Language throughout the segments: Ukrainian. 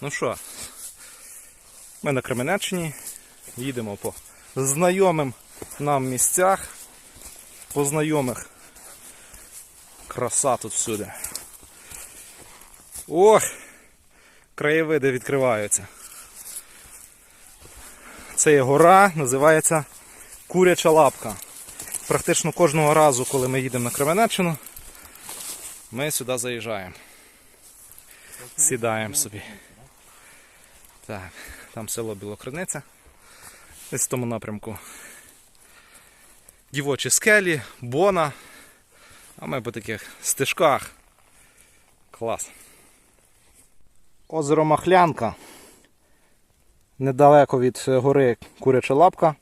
Ну що, ми на Кременеччині їдемо по знайомим нам місцях, по знайомих. Краса тут всюди. Ох! Краєвиди відкриваються. Це є гора, називається Куряча лапка. Практично кожного разу, коли ми їдемо на Кременеччину, ми сюди заїжджаємо. Сідаємо собі. Так, там село Білокриниця. Десь в тому напрямку. Дівочі скелі, бона. А ми по таких стежках. Клас. Озеро Махлянка. Недалеко від е, гори Куряча лапка.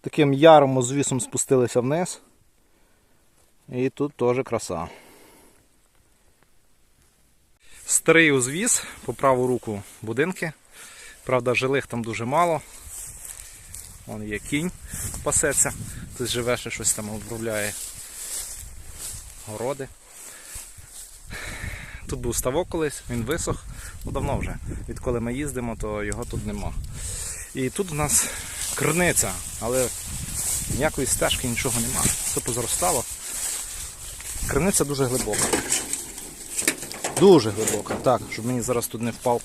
Таким яром узвісом спустилися вниз. І тут теж краса. Старий узвіз, по праву руку будинки. Правда, жилих там дуже мало. Вон є кінь, пасеться. Хтось живе, ще щось там обробляє городи. Тут був ставок колись, він висох, ну давно вже. Відколи ми їздимо, то його тут нема. І тут у нас криниця, але ніякої стежки, нічого нема. Все позростало. Криниця дуже глибока. Дуже глибока. Так, щоб мені зараз тут не впав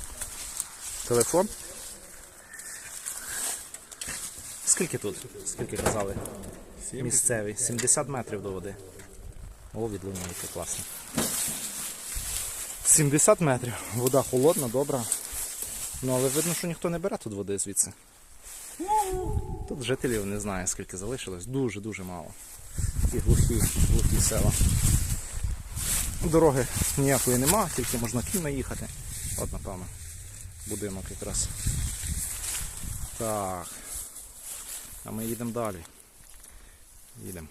телефон. Скільки тут? Скільки казали? Місцевий. 70 метрів до води. О, відлунюється класно. 70 метрів. Вода холодна, добра. Ну, але видно, що ніхто не бере тут води звідси. Тут жителів не знаю, скільки залишилось. Дуже-дуже мало. Такі глухі, глухі села. Дороги ніякої нема, тільки можна кіньми їхати. От, напевно, будинок якраз. Так. А ми їдемо далі. Їдемо.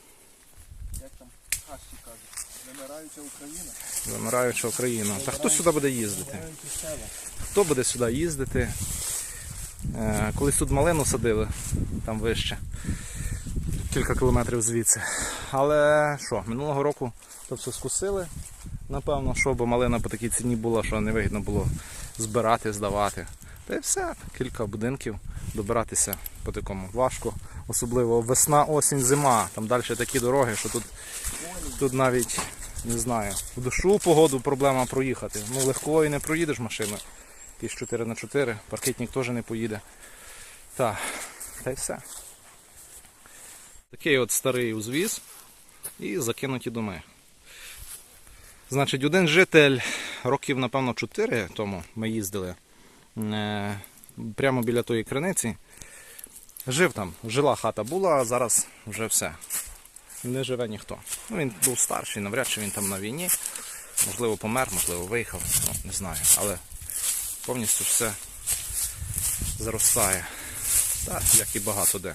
Як там хащі кажуть, вимираюча Україна. Вимираюча Україна. Та хто сюди буде їздити? Хто буде сюди їздити? Е, Колись тут малину садили, там вище. Кілька кілометрів звідси. Але що, минулого року то все скусили. Напевно, що, бо малина по такій ціні була, що не вигідно було збирати, здавати. Та й все, кілька будинків, добиратися по такому важко. Особливо весна, осінь, зима. Там далі такі дороги, що тут, тут навіть не знаю, в душу погоду проблема проїхати. Ну легкової не проїдеш машиною. Якісь 4 на 4 паркетник теж не поїде. Так, та й все. Такий от старий узвіз і закинуті доми. Значить, один житель років, напевно, 4 тому ми їздили е, прямо біля тої криниці. Жив там, жила хата була, а зараз вже все. Не живе ніхто. Ну, він був старший, навряд чи він там на війні. Можливо, помер, можливо, виїхав, ну, не знаю. Але повністю все заростає. Так, як і багато де.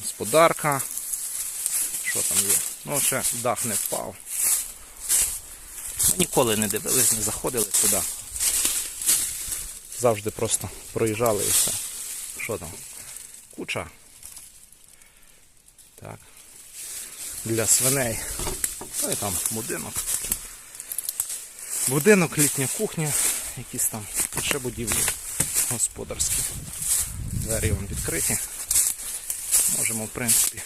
Господарка. Що там є? Ну, ще дах не впав. Ніколи не дивились, не заходили туди. Завжди просто проїжджали і все. Що там? Куча. Так. Для свиней. Ну і там будинок. Будинок, літня кухня, якісь там ще будівлі господарські. Двері вон відкриті. Можемо, в принципі,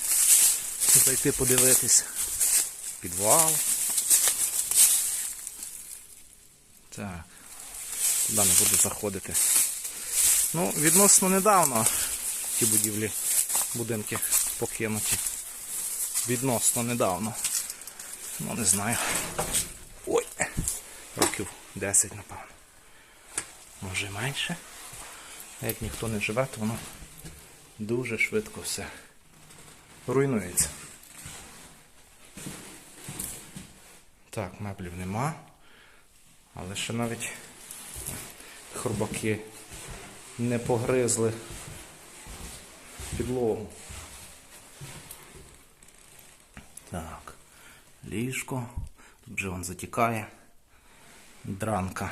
зайти подивитись. Підвал. Так. Туди не буду заходити. Ну, відносно недавно ті будівлі, будинки покинуті. Відносно недавно. Ну, не знаю. Ой, років 10, напевно. Може менше. Як ніхто не живе, то воно дуже швидко все руйнується. Так, меблів нема. Але ще навіть хробаки не погризли підлогу. Так, ліжко. Тут вже він затікає. Дранка.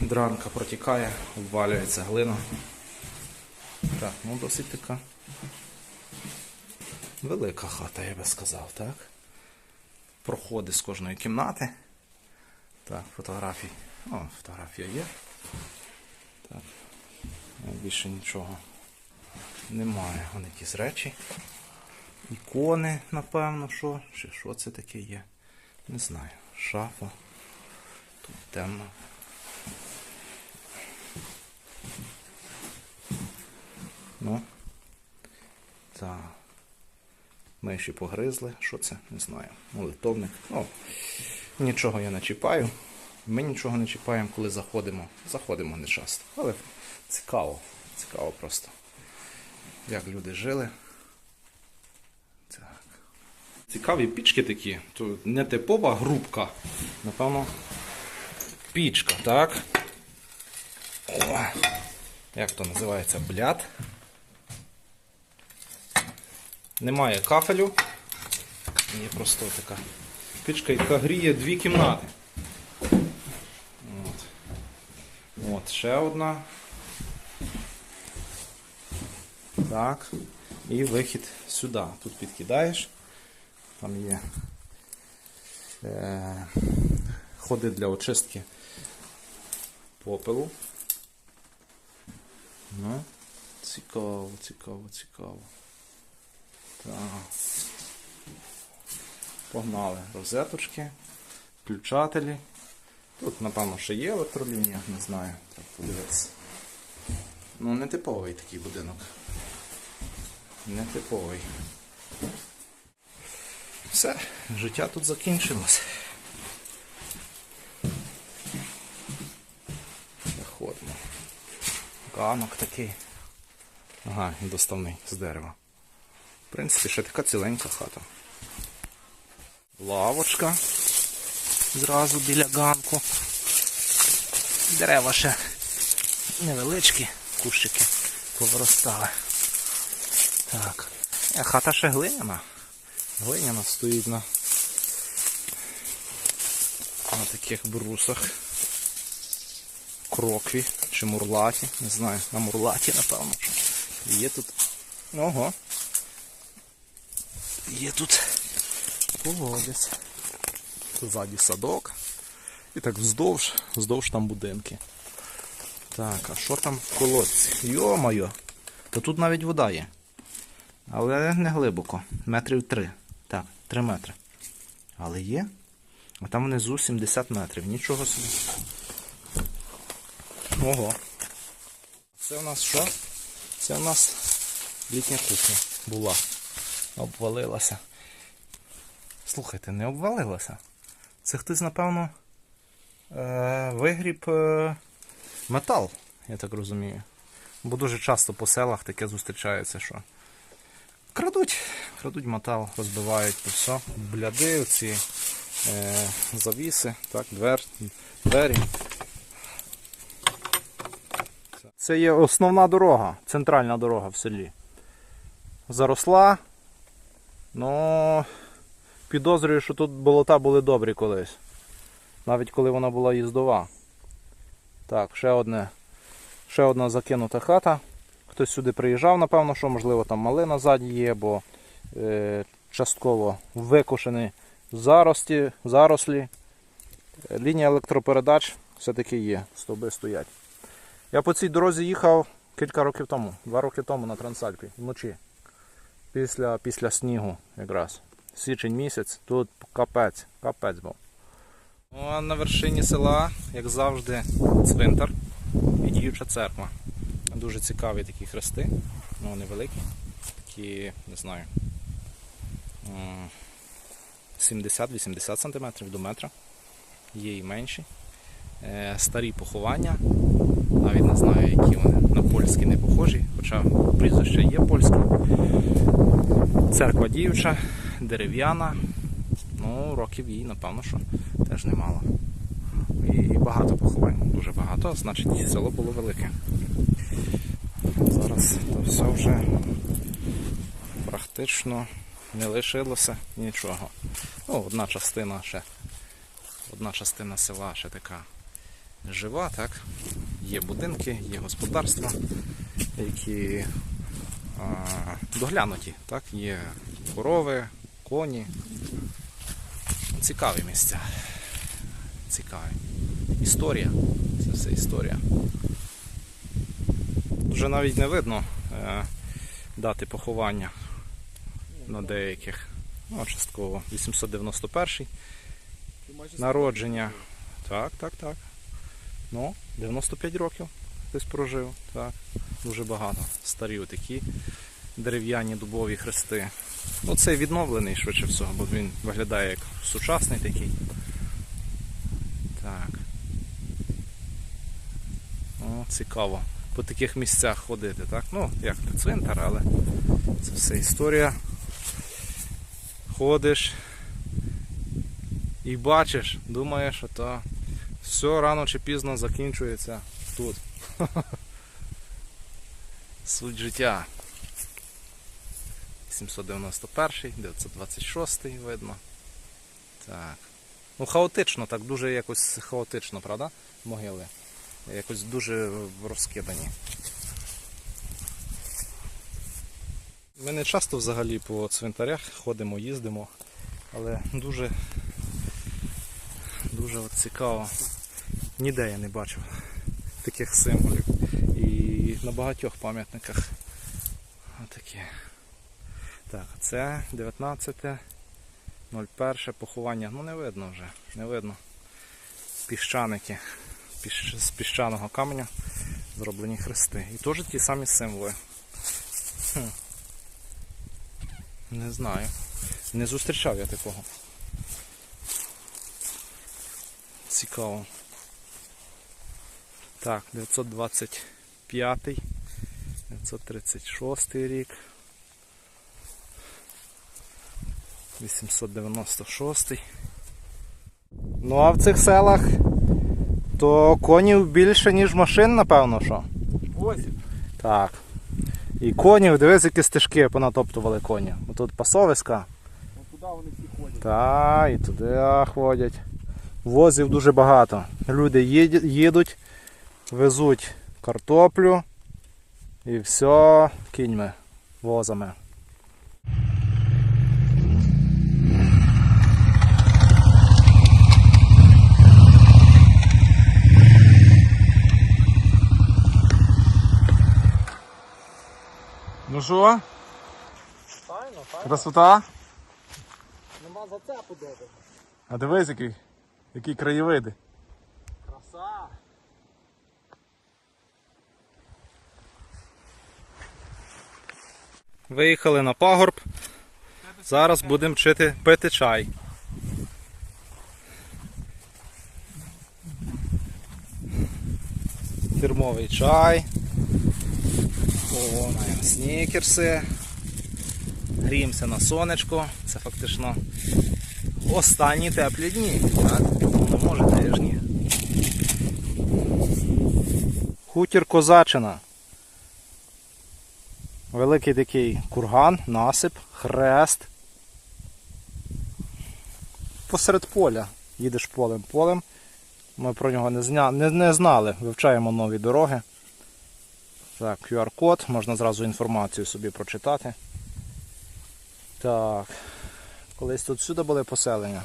Дранка протікає, обвалюється глина. Так, ну досить така велика хата, я би сказав, так? Проходи з кожної кімнати. Так, фотографій. О, фотографія є. Так. е, Більше нічого немає. Вон якісь речі. Ікони, напевно, що. Чи що це таке є? Не знаю. Шафа. Тут темно. Ну. Так. Миші погризли. Що це? Не знаю. Молитовник. Ну, нічого я не чіпаю. Ми нічого не чіпаємо, коли заходимо. Заходимо не часто. Але цікаво. Цікаво просто. Як люди жили. Так. Цікаві пічки такі. Тут не типова грубка. Напевно, пічка, так? О, як то називається? Бляд. Немає кафелю. Є просто така пічка, яка гріє дві кімнати. От. От, ще одна. Так. І вихід сюди. Тут підкидаєш. Там є е, ходи для очистки попелу. Ну, цікаво, цікаво, цікаво. Так. Погнали розеточки, включателі. Тут, напевно, ще є електролінія, не знаю, треба подивитися. Ну, не типовий такий будинок. Не типовий. Все, життя тут закінчилось. Заходимо. Ганок такий. Ага, доставний з дерева. В принципі, ще така ціленька хата. Лавочка. Зразу біля ганку. Дерева ще невеличкі, кущики повиростали. Так. Е, хата ще глиняна. Глиняна стоїть на, на таких брусах. Крокві чи мурлаті, не знаю, на мурлаті, напевно. Є тут. Ого. Є тут колодязь. Ззаді садок. І так вздовж, вздовж там будинки. Так, а що там в колодці? Йо-моє! То тут навіть вода є. Але не глибоко. Метрів три. Так, три метри. Але є. А там внизу 70 метрів. Нічого собі. Ого. Це у нас що? Це у нас літня кухня була. Обвалилася. Слухайте, не обвалилася. Це хтось, напевно, е- вигріб е- метал, я так розумію. Бо дуже часто по селах таке зустрічається, що крадуть, крадуть метал, розбивають то все. Бляди, оці е- завіси, так, двер, двері. Це є основна дорога, центральна дорога в селі. Заросла. Ну, підозрюю, що тут болота були добрі колись. Навіть коли вона була їздова. Так, ще одне. Ще одна закинута хата. Хтось сюди приїжджав, напевно, що можливо там малина ззаді є, бо е, частково викошені зарості, зарослі. Лінія електропередач все-таки є, стовби стоять. Я по цій дорозі їхав кілька років тому, два роки тому на Трансальпі, вночі. Після, після снігу якраз. Січень місяць, тут капець, капець був. Ну, а на вершині села, як завжди, цвинтар і діюча церква. Дуже цікаві такі хрести. Ну, вони великі. Такі, не знаю. 70-80 см до метра. Є і менші. Е, Старі поховання. Навіть не знаю, які вони. На польські не похожі, хоча прізвище є польське. Церква діюча, дерев'яна. Ну, років їй, напевно, що теж немало. І багато поховань, дуже багато, значить село було велике. Зараз то все вже практично не лишилося нічого. Ну, одна частина ще, одна частина села ще така жива, так? Є будинки, є господарства, які а, доглянуті, так? Є корови, коні. Цікаві місця. цікаві. Історія. Це все історія. Вже навіть не видно е, дати поховання на деяких. Ну, частково 891 Ти майже народження. Так, так, так. Ну, 95 років хтось прожив. Так. Дуже багато. Старі такі дерев'яні дубові хрести. Ну, цей відновлений швидше всього, бо він виглядає як сучасний такий. Так. О, цікаво. По таких місцях ходити, так? Ну, як то цвинтар, але це все історія. Ходиш і бачиш, думаєш, що то все рано чи пізно закінчується тут. Суть життя. 791, 926 видно. Так. Ну, хаотично, так дуже якось хаотично, правда? Могили. Якось дуже розкидані. Ми не часто взагалі по цвинтарях ходимо, їздимо, але дуже, дуже цікаво. Ніде я не бачив таких символів. І на багатьох пам'ятниках отакі. Так, це 19.01 поховання. Ну не видно вже, не видно. Піщаники піщ- з піщаного каменя зроблені хрести. І теж ті самі символи. Хм. Не знаю. Не зустрічав я такого. Цікаво. Так, 925, 936 рік. 896. Ну а в цих селах то конів більше, ніж машин, напевно, що? Восім. Так. І конів, дивись, які стежки понатоптували коні. Тут пасовиська. Ну туди вони всі ходять. Та, і туди ходять. Возів дуже багато. Люди їдуть, везуть картоплю і все кіньми, возами. Ну що? Файно, файно. Красота? Нема за це подоби. А дивись, який, які краєвиди. Краса. Виїхали на пагорб. Зараз будемо вчити пити чай. Фірмовий чай. О, маємо снікерси. Гріємося на сонечко. Це фактично останні теплі дні. Так? Ну, може тижні. Хутір Козачина. Великий такий курган, насип, хрест. Посеред поля. Їдеш полем полем. Ми про нього не, зня... не, не знали. Вивчаємо нові дороги. Так, QR-код, можна зразу інформацію собі прочитати. Так. Колись тут всюди були поселення.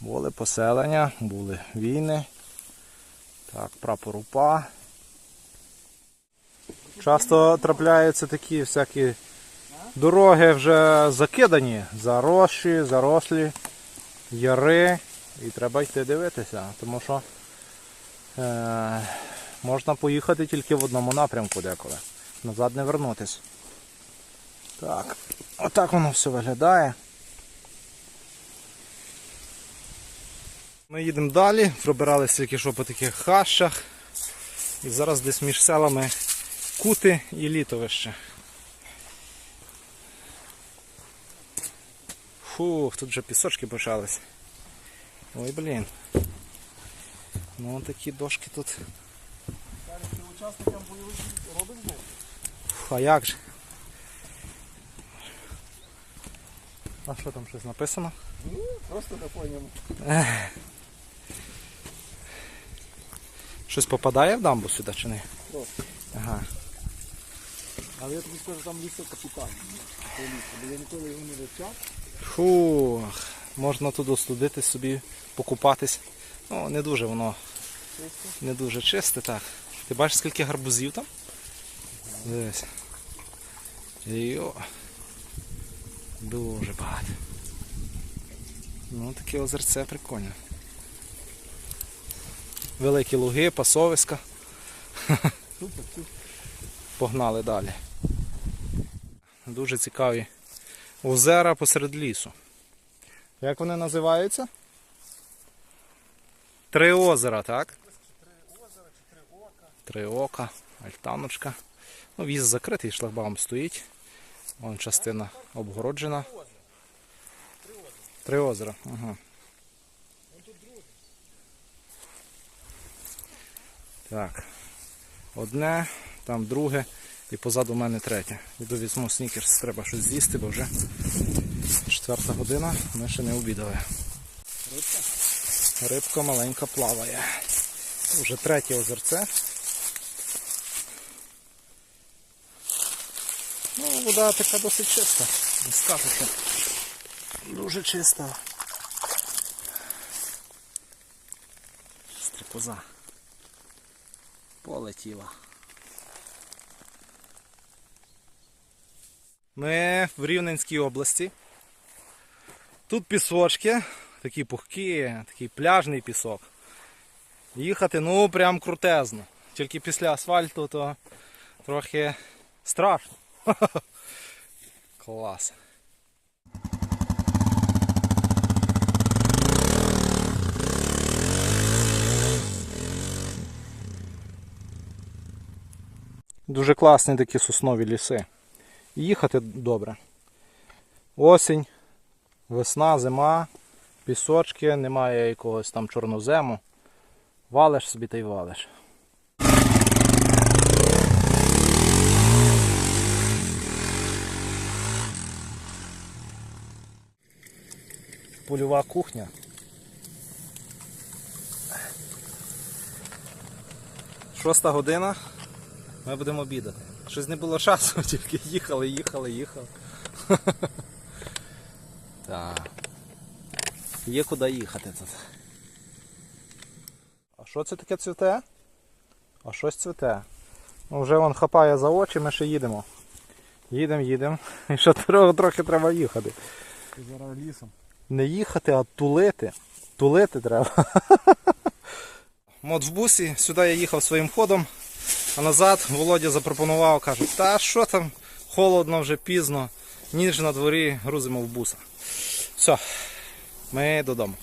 Були поселення, були війни. Так, прапор УПА. Часто трапляються такі всякі дороги вже закидані, заросші, зарослі, яри. І треба йти дивитися, тому що е, можна поїхати тільки в одному напрямку деколи. Назад не вернутись. Так, отак воно все виглядає. Ми їдемо далі, пробиралися тільки що по таких хащах. І зараз десь між селами Кути і Літовище. Фух, тут вже пісочки почались. Ой, блін. Ну такі дошки тут. Учасникам бойових дій робиш був? А як же? А що там щось написано? Ну, просто на фоні. Щось попадає в дамбу сюди чи не? Просто. Ага. Але я тобі скажу, там лісо капітан. По лісу, бо я ніколи його не вивчав. Фух, можна туди студити собі, покупатись Ну, не дуже воно не дуже чисте, так. Ти бачиш, скільки гарбузів там? Дивись. Йо. Дуже багато. Ну, таке озерце прикольне. Великі луги, пасовиська. Погнали далі. Дуже цікаві озера посеред лісу. Як вони називаються? Три озера, так? Три ока, альтаночка. Ну, в'їзд закритий, шлагбаум стоїть. Вон частина обгороджена. Три озера. Ага. Так. Одне, там друге і позаду мене третє. Іду візьму снікерс, треба щось з'їсти, бо вже четверта година, ми ще не обідали. Рибка? Рибка маленька плаває. Вже третє озерце. Вода така досить чиста. Не скажу, що дуже чиста. Стрекоза. Полетіла. Ми в Рівненській області. Тут пісочки, такі пухкі, такий пляжний пісок. Їхати, ну, прям крутезно. Тільки після асфальту то трохи страшно. Клас. Дуже класні такі соснові ліси. Їхати добре. Осінь, весна, зима, пісочки, немає якогось там чорнозему. Валиш собі та й валиш. Польова кухня. Шоста година. Ми будемо обідати. Щось не було часу, тільки їхали, їхали, їхали. Так. Є куди їхати тут. А що це таке цвіте? А щось цвіте. Ну, вже вон хапає за очі, ми ще їдемо. Їдемо, їдемо. І ще трохи, трохи треба їхати. Зараз лісом. Не їхати, а тулити. Тулити треба. От в бусі, сюди я їхав своїм ходом, а назад Володя запропонував, каже, та що там, холодно вже пізно, ніж на дворі грузимо в буса. Все, ми додому.